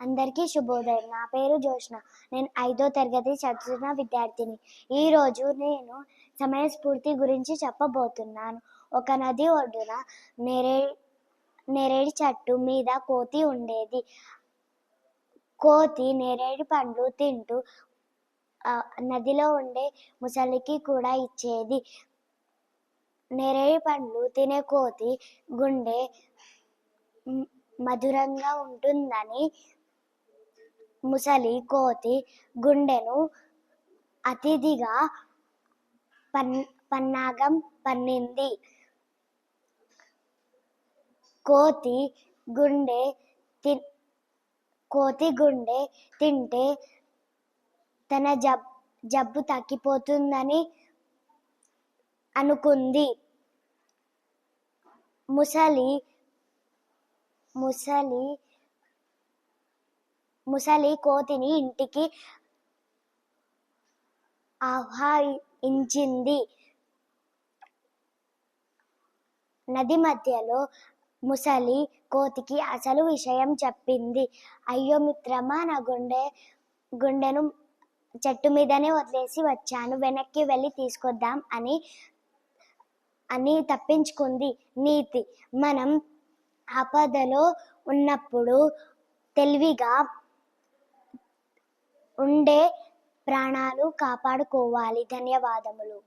అందరికీ శుభోదయం. నా పేరు జోష్న నేను ఐదో తరగతి చదువుతున్న విద్యార్థిని. ఈరోజు నేను సమయస్ఫూర్తి గురించి చెప్పబోతున్నాను. ఒక నది ఒడ్డున నెరే నెరేడి చెట్టు మీద కోతి ఉండేది. కోతి నెరేడి పండ్లు తింటూ నదిలో ఉండే ముసలికి కూడా ఇచ్చేది. నెరేడి పండ్లు తినే కోతి గుండె మధురంగా ఉంటుందని ముసలి కోతి గుండెను అతిథిగా పన్ పన్నాగం పన్నింది. కోతి గుండె తి కోతి గుండె తింటే తన జబ్ జబ్బు తగ్గిపోతుందని అనుకుంది. ముసలి ముసలి ముసలి కోతిని ఇంటికి ఆహ్వానించింది నది మధ్యలో ముసలి కోతికి అసలు విషయం చెప్పింది. అయ్యో మిత్రమా నా గుండె గుండెను చెట్టు మీదనే వదిలేసి వచ్చాను. వెనక్కి వెళ్ళి తీసుకొద్దాం అని అని తప్పించుకుంది నీతి. మనం ఆపదలో ఉన్నప్పుడు తెలివిగా ఉండే ప్రాణాలు కాపాడుకోవాలి. ధన్యవాదములు.